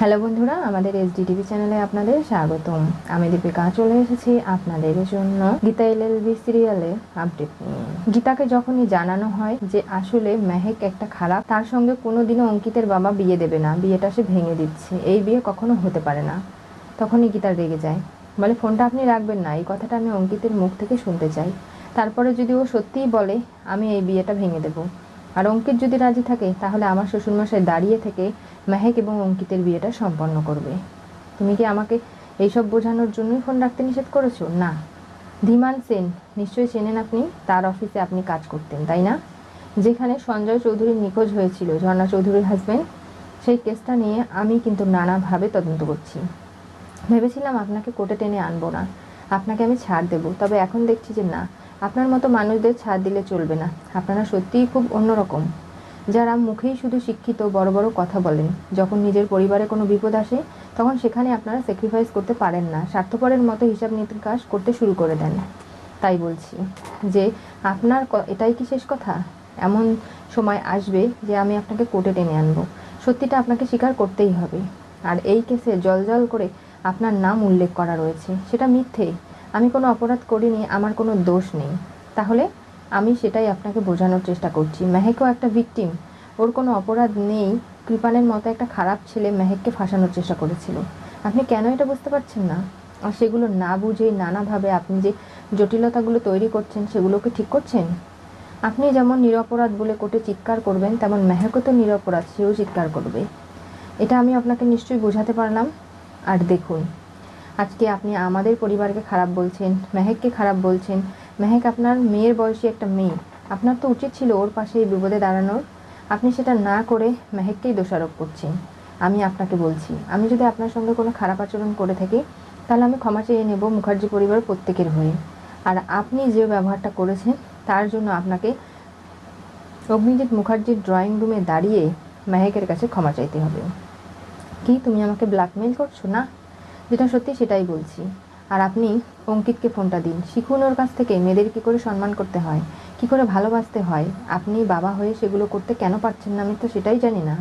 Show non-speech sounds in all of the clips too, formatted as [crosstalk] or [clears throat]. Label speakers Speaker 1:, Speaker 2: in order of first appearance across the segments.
Speaker 1: Hello বন্ধুরা, আমাদের SDTV চ্যানেলে আপনাদের স্বাগতম। আমি দীপিকা, চলে এসেছি আপনাদের জন্য গীতা এলএলবি সিরিয়ালে আপডেট নিয়ে। গীতাকে যখনই জানানো হয় যে আসলে মেহেক একটা খারাপ, তার সঙ্গে কোনোদিনও অঙ্কিতের বাবা বিয়ে দেবে না, বিয়েটা সে ভেঙে দিচ্ছে, এই বিয়ে কখনো হতে পারে না। তখনই গীতা রেগে যায়, বলে, ফোনটা আপনি রাখবেন না, এই কথাটা আমি অঙ্কিতের মুখ থেকে শুনতে চাই। তারপরে যদি ও সত্যিই বলে, আমি এই বিয়েটা ভেঙে দেবো। আর অঙ্কিত যদি রাজি থাকে, তাহলে আমার শ্বশুরমশাই দাঁড়িয়ে থেকে মেহেক এবং অঙ্কিতের বিয়েটা সম্পন্ন করবে। তুমি কি আমাকে এইসব বোঝানোর জন্যই ফোন রাখতে নিষেধ করেছ? না। ধীমান সেন, নিশ্চয়ই চেনেন আপনি? তার অফিসে আপনি কাজ করতেন, তাই না? যেখানে সঞ্জয় চৌধুরী নিখোঁজ হয়েছিল, ঝর্ণা চৌধুরীর হাজবেন্ড সেই কেসটা নিয়ে আমি কিন্তু নানাভাবে তদন্ত করছি। ভেবেছিলাম আপনাকে কোর্টে টেনে আনব না। আপনাকে আমি ছাড় দেব, তবে এখন দেখছি যে না আপনার মতো মানুষদের ছাড় দিলে চলবে না। আপনারা সত্যিই খুব অন্যরকম। যারা মুখেই শুধু শিক্ষিত, বড় বড় কথা বলেন, যখন নিজের পরিবারে কোনো বিপদ আসে, তখন সেখানে আপনারা স্যাক্রিফাইস করতে পারেন না। স্বার্থপরের মতো হিসাব নিকাশ করতে শুরু করে দেন। তাই বলছি যে, আপনার এটাই কি শেষ কথা? এমন সময় আসবে যে আমি আপনাকে কোর্টে টেনে আনব। সত্যিটা আপনাকে স্বীকার করতেই হবে। আর এই কেসে জলজল করে আপনার নাম উল্লেখ করা রয়েছে। সেটা মিথ্যে। আমি কোনো অপরাধ করিনি, আমার কোনো দোষ নেই। তাহলে আমি সেটাই আপনাকে বোঝানোর চেষ্টা করছি। মেহেকও একটা ভিকটিম ওর কোনো অপরাধ নেই। কৃপানের মতো একটা খারাপ ছেলে মেহেককে ফাঁসানোর চেষ্টা করেছিল। আপনি কেন এটা বুঝতে পারছেন না? আর সেগুলো না বুঝে নানাভাবে আপনি যে জটিলতাগুলো তৈরি করছেন, সেগুলোকে ঠিক করছেন? আপনি যেমন নিরপরাধ বলে কোর্টে চিৎকার করবেন, তেমন মেহেকও তো নিরপরাধ, সেও চিৎকার করবে। এটা আমি আপনাকে নিশ্চয়ই বোঝাতে পারলাম। আর দেখুন আজকে আপনি আমাদের পরিবারকে খারাপ বলছেন, মেহেককে খারাপ বলছেন। মেহেক আপনার মেয়ের বয়সী একটা মেয়ে। আপনার তো উচিত ছিল ওর পাশে এই বিপদে দাঁড়ানোর। আপনি সেটা না করে মেহেককেই দোষারোপ করছেন। আমি আপনাকে বলছি, আমি যদি আপনার সঙ্গে কোনো খারাপ আচরণ করে থাকি, তাহলে আমি ক্ষমা চেয়ে নেব মুখার্জি পরিবার প্রত্যেকের হয়ে। আর আপনি যে ব্যবহারটা করেছেন, তার জন্য আপনাকে অগ্নিজিৎ মুখার্জির ড্রয়িং রুমে দাঁড়িয়ে মেহেকের কাছে ক্ষমা চাইতে হবে। কি তুমি আমাকে ব্ল্যাকমেল করছ? না। যেটা সত্যি সেটাই বলছি। আর আপনি অঙ্কিতকে ফোনটা দিন। শিখুন ওর কাছ থেকে, মেয়েদের কী করে সম্মান করতে হয়, কি করে ভালোবাসতে হয়, আপনি বাবা হয়ে সেগুলো করতে কেন পারছেন না? আমি তো সেটাই জানি না।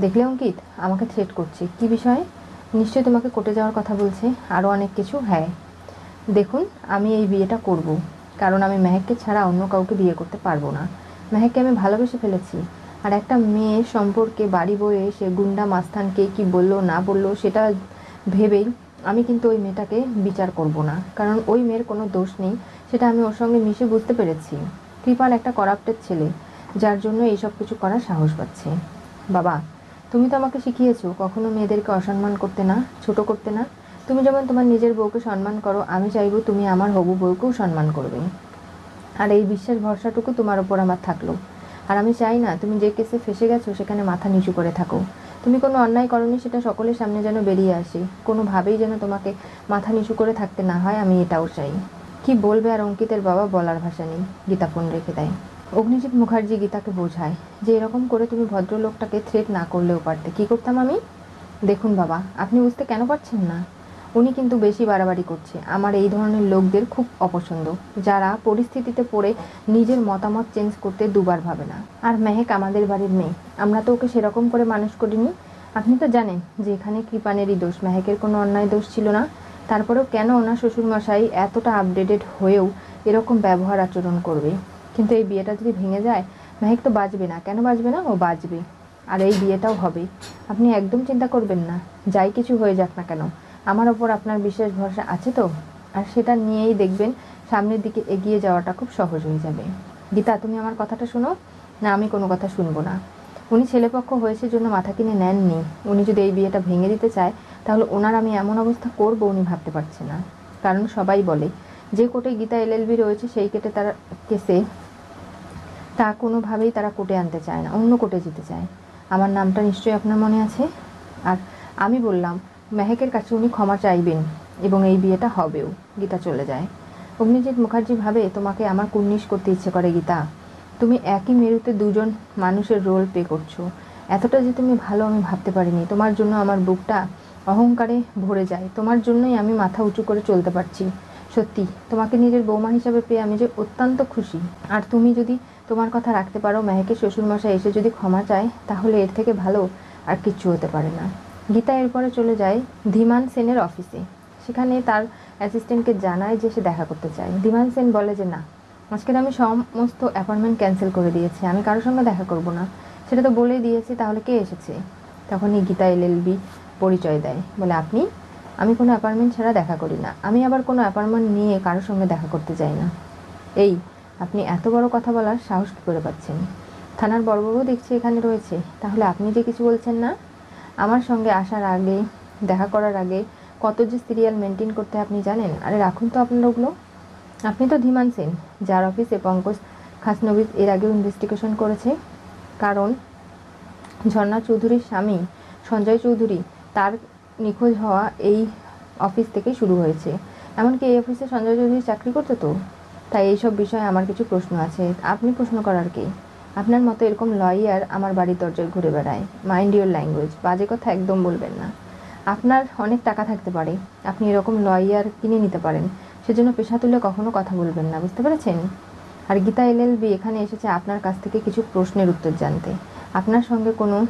Speaker 1: দেখলে অঙ্কিত, আমাকে থ্রেট করছে। কি বিষয়ে? নিশ্চয়ই তোমাকে কোর্টে যাওয়ার কথা বলছে। আরও অনেক কিছু? হ্যাঁ। দেখুন, আমি এই বিয়েটা করব। কারণ আমি মেহেককে ছাড়া অন্য কাউকে বিয়ে করতে পারব না। মেহেককে আমি ভালোবেসে ফেলেছি। আর একটা মেয়ে সম্পর্কে বাড়ি বয়ে সে গুন্ডা মাস্তানকে কি বলল, না বলল, সেটা ভেবেই আমি কিন্তু ওই মেয়েটাকে বিচার করব না। কারণ ওই মেয়ের কোনো দোষ নেই, সেটা আমি ওর সঙ্গে মিশে বুঝতে পেরেছি। কৃপাল একটা করাপ্টেড ছেলে, যার জন্য এইসব কিছু করার সাহস পাচ্ছে। বাবা, তুমি তো আমাকে শিখিয়েছো, কখনো মেয়েদেরকে অসম্মান করতে না, ছোট করতে না। তুমি যেমন তোমার নিজের বউকে সম্মান করো, আমি চাইব তুমি আমার হবু বউকেও সম্মান করবে। আর এই বিশ্বাস ভরসাটুকু তোমার ওপর আমার থাকল। আর আমি চাই না, তুমি যে কেসে ফেসে গেছো, সেখানে মাথা নিচু করে থাকো। তুমি কোনো অন্যায় করনি, সেটা সকলের সামনে যেন বেরিয়ে আসে। কোনোভাবেই যেন তোমাকে মাথা নিচু করে থাকতে না হয়, আমি এটাও চাই। কি বলবে আর অঙ্কিতের বাবা বলার ভাষা নেই। গীতা ফোন রেখে দেয়। অগ্নিজিৎ মুখার্জি গীতাকে বোঝায় যে এরকম করে তুমি ভদ্রলোকটাকে থ্রেট না করলেও পারতে। কি করতাম আমি? দেখুন বাবা, আপনি বুঝতে কেন পারছেন না? উনি কিন্তু বেশি বাড়াবাড়ি করছে। আমার এই ধরনের লোকদের খুব অপছন্দ, যারা পরিস্থিতিতে পড়ে নিজের মতামত চেঞ্জ করতে দুবার ভাবে না। আর মেহেক আমাদের বাড়ির মেয়ে, আমরা তো ওকে সেরকম করে মানুষ করিনি। আপনি তো জানেন যে এখানে কৃপানেরই দোষ, মেহেকের কোনো অন্যায় দোষ ছিল না। তারপরেও কেন ওনার শ্বশুরমশাই এতটা আপডেটেড হয়েও এরকম ব্যবহার আচরণ করবে? কিন্তু এই বিয়েটা যদি ভেঙে যায়, মেহেক তো বাঁচবে না। কেন বাঁচবে না? ও বাঁচবে। আর এই বিয়েটাও হবে। আপনি একদম চিন্তা করবেন না। যাই কিছু হয়ে যাক না কেন। আমার ওপর আপনার বিশেষ ভরসা আছে তো? আর সেটা নিয়েই দেখবেন সামনের দিকে এগিয়ে যাওয়াটা খুব সহজ হয়ে যাবে। গীতা, তুমি আমার কথাটা শোনো? না, আমি কোনো কথা শুনব না। উনি ছেলেপক্ষ হয়েছে জন্য মাথা কিনে নেননি। উনি যদি এই বিয়েটা ভেঙে দিতে চায়, তাহলে ওনার আমি এমন অবস্থা করব উনি ভাবতে পারছে না। কারণ সবাই বলে, যে কোর্টে গীতা এলএলবি রয়েছে, সেই কেটে তারা কেসে, তা কোনোভাবেই তারা কোর্টে আনতে চায় না, অন্য কোর্টে যেতে চায়। আমার নামটা নিশ্চয়ই আপনার মনে আছে? আর আমি বললাম মেহেকের কাছে উনি ক্ষমা চাইবেন এবং এই বিয়েটা হবেও। গীতা চলে যায়। অগ্নিজিৎ মুখার্জি ভাবে, তোমাকে আমার কুর্নিশ করতে ইচ্ছে করে, গীতা। তুমি একই মেরুতে দুজন মানুষের রোল প্লে করছ। এতটা যে তুমি ভালো আমি ভাবতে পারিনি। তোমার জন্য আমার বুকটা অহংকারে ভরে যায়। তোমার জন্যই আমি মাথা উঁচু করে চলতে পারছি। সত্যি, তোমাকে নিজের বৌমা হিসাবে পেয়ে আমি যে অত্যন্ত খুশি। আর তুমি যদি তোমার কথা রাখতে পারো মেহেকে শ্বশুরমশাই এসে যদি ক্ষমা চায়, তাহলে এর থেকে ভালো আর কিচ্ছু হতে পারে না। গীতা এরপরে চলে যায় ধীমান সেনের অফিসে। সেখানে তার অ্যাসিস্ট্যান্টকে জানায় যে সে দেখা করতে চায়। ধীমান সেন বলে যে, না, আজকের আমি সমস্ত অ্যাপয়েন্টমেন্ট ক্যান্সেল করে দিয়েছি। আমি কারোর সঙ্গে দেখা করব না। সেটা তো বলেই দিয়েছি, তাহলে কে এসেছে? তখনই গীতা এলএলবি পরিচয় দেয়। বলে, আপনি? আমি কোনো অ্যাপার্টমেন্ট ছাড়া দেখা করি না। আমি আবার কোনো অ্যাপার্টমেন্ট নিয়ে কারোর সঙ্গে দেখা করতে চাই না। এই, আপনি এত বড় কথা বলার সাহস কী করে পাচ্ছেন? থানার বড় বড়বাবু দেখছি এখানে রয়েছে। তাহলে আপনি যে কিছু বলছেন না আমার সঙ্গে আসার আগে, দেখা করার আগে কত যে সিরিয়াল মেনটেন করতে আপনি জানেন? আরে রাখুন তো আপনার ওগুলো। আপনি তো ধীমান সেন, যার অফিসে পঙ্কজ খাসনবিজ এর আগেও ইনভেস্টিগেশন করেছে। কারণ ঝর্ণা চৌধুরীর স্বামী সঞ্জয় চৌধুরী তার নিখোঁজ হওয়া এই অফিস থেকেই শুরু হয়েছে। এমনকি এই অফিসে সঞ্জয় চৌধুরী চাকরি করতো তো? তাই এইসব বিষয়ে আমার কিছু প্রশ্ন আছে। আপনি প্রশ্ন করার কে? আপনার মতো এরকম লয়ার আমার বাড়ির দরজায় ঘুরে বেড়ায়। মাইন্ড ইউর ল্যাঙ্গুয়েজ বাজে কথা একদম বলবেন না। আপনার অনেক টাকা থাকতে পারে। আপনি এরকম লয়ার কিনে নিতে পারেন। সেজন্য পেশা তুলে কখনো কথা বলবেন না, বুঝতে পেরেছেন? আর গীতা এলএলবি এখানে এসেছে আপনার কাছ থেকে কিছু প্রশ্নের উত্তর জানতে। আপনার সঙ্গে কোনো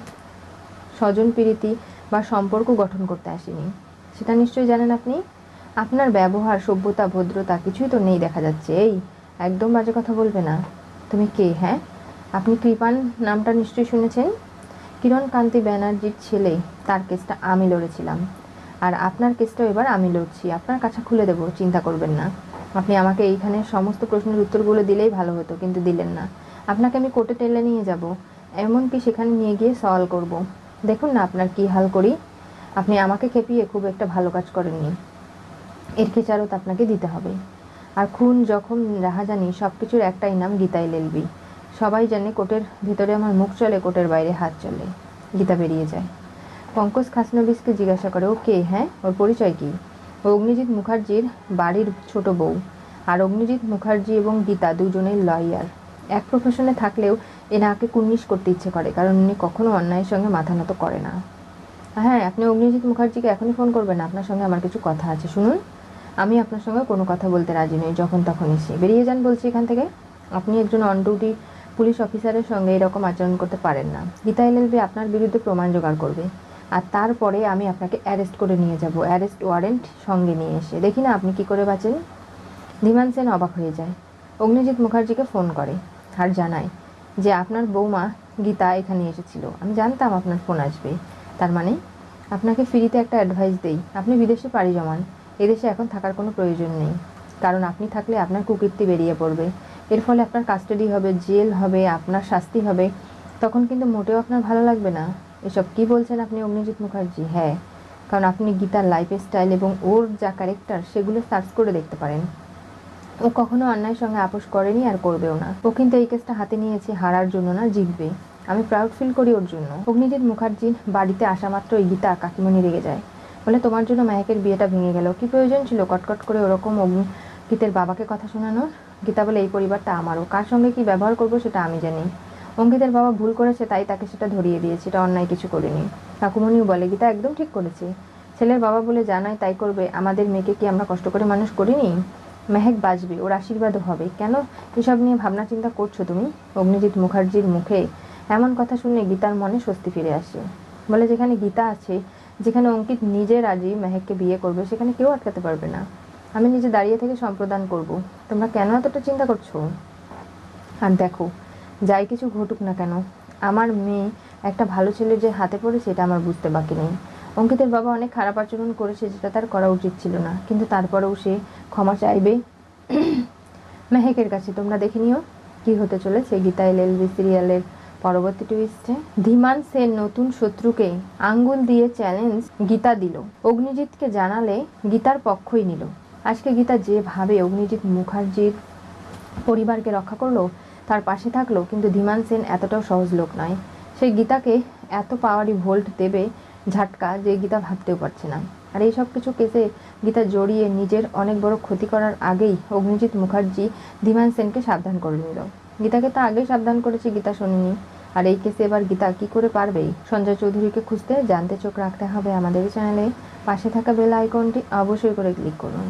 Speaker 1: স্বজন প্রীতি বা সম্পর্ক গঠন করতে আসেনি। সেটা নিশ্চয়ই জানেন আপনি? আপনার ব্যবহার, সভ্যতা, ভদ্রতা কিছুই তো নেই দেখা যাচ্ছে, এই। একদম বাজে কথা বলবে না। তুমি কে হ্যাঁ? আপনি কৃপান নামটা নিশ্চয়ই শুনেছেন? কিরণ কান্তি ব্যানার্জির ছেলে, তার কেসটা আমি লড়েছিলাম। আর আপনার কেসটাও এবার আমি লড়ছি। আপনার কাছে খুলে দেবো, চিন্তা করবেন না। আপনি আমাকে এইখানে সমস্ত প্রশ্নের উত্তরগুলো দিলেই ভালো হতো, কিন্তু দিলেন না। আপনাকে আমি কোর্টে টেলে নিয়ে যাব। এমনকি সেখানে নিয়ে গিয়ে সওয়াল করব। দেখুন না আপনার কি হাল করি। আপনি আমাকে খেপিয়ে খুব একটা ভালো কাজ করেননি। এর খেচারত আপনাকে দিতে হবে? আর খুন, জখম, রাহাজানি সব কিছুর একটাই নাম গীতাই লেলবি। সবাই জানে কোর্টের ভিতরে আমার মুখ চলে কোর্টের বাইরে হাত চলে, গীতা বেরিয়ে যায়। পঙ্কজ খাসনবিসকে জিজ্ঞাসা করে, ও কে? হ্যাঁ? ওর পরিচয় কি? অগ্নিজিৎ মুখার্জির বাড়ির ছোট বউ। আর অগ্নিজিৎ মুখার্জি এবং গীতা দুজনেই লয়ার। এক প্রফেশনে থাকলেও এনাকে কুর্নিশ করতে ইচ্ছে করে, কারণ উনি কখনো অন্যায়ের সঙ্গে মাথা নত করে না। হ্যাঁ আপনি অগ্নিজিৎ মুখার্জিকে এখনই ফোন করবেন, আপনার সঙ্গে আমার কিছু কথা আছে। শুনুন, আমি আপনার সঙ্গে কোনো কথা বলতে রাজি নই যখন তখন এসে। বেরিয়ে যান বলছি এখান থেকে। আপনি একজন অন ডিউটি পুলিশ অফিসারের সঙ্গে এরকম আচরণ করতে পারেন না। গীতা এলএলবি আপনার বিরুদ্ধে প্রমাণ জোগাড় করবে। আর তারপরে আমি আপনাকে অ্যারেস্ট করে নিয়ে যাব। অ্যারেস্ট ওয়ারেন্ট সঙ্গে নিয়ে এসে। দেখি না আপনি কি করে বাঁচেন। ধীমান সেন অবাক হয়ে যায়। অগ্নিজিৎ মুখার্জিকে ফোন করে। আর জানায় যে আপনার বৌমা গীতা এখানে এসেছিল। আমি জানতাম আপনার ফোন আসবে। তার মানে আপনাকে ফ্রিতে একটা অ্যাডভাইস দেই। আপনি বিদেশে পাড়ি জমান। এদেশে এখন থাকার কোনো প্রয়োজন নেই। কারণ আপনি থাকলে আপনার কুকীর্তি বেরিয়ে পড়বে। এর ফলে আপনার কাস্টাডি হবে জেল হবে, আপনার শাস্তি হবে, তখন কিন্তু মোটেও আপনার ভালো লাগবে না। এসব কি বলছেন আপনি, অগ্নিজিৎ মুখার্জি? হ্যাঁ কারণ আপনি গীতার লাইফ স্টাইল এবং ওর যা ক্যারেক্টার সেগুলো সার্চ করে দেখতে পারেন। ও কখনো অন্যায়ের সঙ্গে আপোষ করেনি আর করবেও না। ও কিন্তু এই কেসটা হাতে নিয়েছে, হারার জন্য না, জিতবে। আমি প্রাউড ফিল করি ওর জন্য। অগ্নিজিৎ মুখার্জির বাড়িতে আসা মাত্র গীতা কাকিমণি রেগে যায়। বলে, তোমার জন্য মায়কের বিয়েটা ভেঙে গেল। কি প্রয়োজন ছিল? কটকট করে ওরকম অগ্নি, গীতের বাবাকে কথা শোনানোর। গীতা বলে, এই পরিবারটা আমারও। কার সঙ্গে কি ব্যবহার করব সেটা আমি জানি। অঙ্কিতের বাবা ভুল করেছে, তাই তাকে সেটা ধরিয়ে দিয়েছে। এটা অন্যায় কিছু করিনি। কাকুমণিও বলে, গীতা, একদম ঠিক করেছে। ছেলের বাবা বলে জানায় তাই করবে। আমাদের মেয়েকে কি আমরা কষ্ট করে মানুষ করিনি? মেহেক বাজবে ওর আশীর্বাদও হবে। কেন এসব নিয়ে ভাবনা চিন্তা করছ তুমি? অগ্নিজিৎ মুখার্জির মুখে এমন কথা শুনে গীতার মনে স্বস্তি ফিরে আসে। বলে, যেখানে গীতা আছে, যেখানে অঙ্কিত নিজে রাজি মেহেককে বিয়ে করবে, সেখানে কেউ আটকাতে পারবে না। আমি নিজে দাঁড়িয়ে থেকে সম্প্রদান করব। তোমরা কেন এতটা চিন্তা করছ? আর দেখো, যাই কিছু ঘটুক না কেন, আমার মেয়ে একটা ভালো ছেলে যে হাতে পড়েছে এটা আমার বুঝতে বাকি নেই। অঙ্কিতের বাবা অনেক খারাপ আচরণ করেছে যেটা তার করা উচিত ছিল না, কিন্তু তারপরেও সে ক্ষমা চাইবে। [clears throat] মেহেকের কাছে তোমরা দেখে নিও কি হতে চলেছে গীতা এলএলবি সিরিয়ালের পরবর্তী টুইস্টে ধীমান সেন নতুন শত্রুকে আঙ্গুল দিয়ে চ্যালেঞ্জ গীতা দিল। অগ্নিজিৎকে জানালে গীতার পক্ষই নিল। আজকে গীতা যেভাবে অগ্নিজিৎ মুখার্জির পরিবারকে রক্ষা করল, তার পাশে থাকল কিন্তু ধীমান সেন এতটাও সহজ লোক নয়। সেই গীতাকে এত পাওয়ারি ভোল্ট দেবে ঝাটকা যে গীতা ভাবতেও পারছে না। আর এই সব কিছু কেসে গীতা জড়িয়ে নিজের অনেক বড় ক্ষতি করার আগেই অগ্নিজিৎ মুখার্জি ধীমান সেনকে সাবধান করে নিল। গীতাকে তো আগেই সাবধান করেছে গীতা শোনেনি আর এই কেসে এবার গীতা কি করে পারবে? সঞ্জয় চৌধুরীকে খুঁজতে জানতে চোখ রাখতে হবে আমাদের চ্যানেলে। পাশে থাকা বেল আইকনটি অবশ্যই করে ক্লিক করুন।